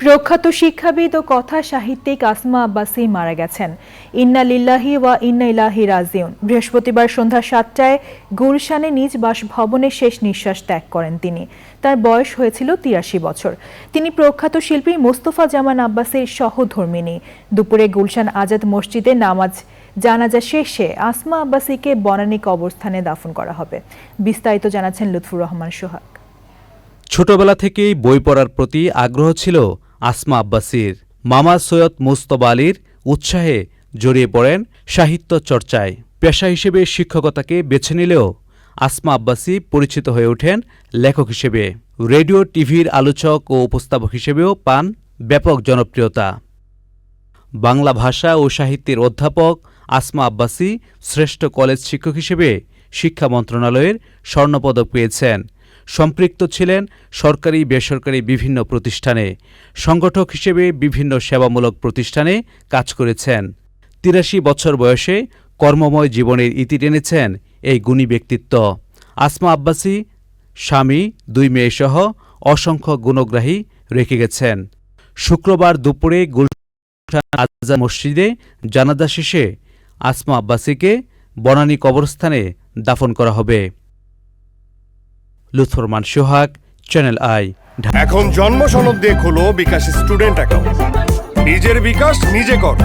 প্রখ্যাত শিক্ষাবিদ ও কথা সাহিত্যিক আসমা আব্বাসি মারা গেছেন। ইন্না লিল্লাহি ওয়া ইন্না ইলাহি রাজিউন। বৃহস্পতিবার সন্ধ্যা সাতটায় গুলশানে নিজ বাসভবনে শেষ নিঃশ্বাস ত্যাগ করেন তিনি। তার বয়স হয়েছিল তিরাশি বছর। তিনি প্রখ্যাত শিল্পী মোস্তফা জামান আব্বাসের সহধর্মিনী দুপুরে গুলশান আজাদ মসজিদে নামাজ জানাজা শেষে আসমা আব্বাসিকে বনানী কবরস্থানে দাফন করা হবে। বিস্তারিত জানাচ্ছেন লুৎফুর রহমান সোহাগ। ছোটবেলা থেকেই বই পড়ার প্রতি আগ্রহ ছিল আসমা আব্বাসির মামা সৈয়দ মুস্তবা আলীর উৎসাহে জড়িয়ে পড়েন সাহিত্য চর্চায়। পেশা হিসেবে শিক্ষকতাকে বেছে নিলেও আসমা আব্বাসি পরিচিত হয়ে ওঠেন লেখক হিসেবে। রেডিও, টিভির আলোচক ও উপস্থাপক হিসেবেও পান ব্যাপক জনপ্রিয়তা। বাংলা ভাষা ও সাহিত্যের অধ্যাপক আসমা আব্বাসি শ্রেষ্ঠ কলেজ শিক্ষক হিসেবে শিক্ষা মন্ত্রণালয়ের স্বর্ণপদক পেয়েছেন। সম্পৃক্ত ছিলেন সরকারি, বেসরকারি বিভিন্ন প্রতিষ্ঠানে। সংগঠক হিসেবে বিভিন্ন সেবামূলক প্রতিষ্ঠানে কাজ করেছেন। তিরাশি বছর বয়সে কর্মময় জীবনের ইতি টেনেছেন এই গুণী ব্যক্তিত্ব। আসমা আব্বাসি, স্বামী, দুই মেয়েসহ অসংখ্য গুণগ্রাহী রেখে গেছেন। শুক্রবার দুপুরে গুলশান আজাদ মসজিদে জানাজা শেষে আসমা আব্বাসিকে বনানী কবরস্থানে দাফন করা হবে। লুৎফরমান সোহাগ চ্যানেল আই এখন জন্ম সনদ দিয়ে খোলো বিকাশ স্টুডেন্ট অ্যাকাউন্ট নিজের বিকাশ নিজে কর।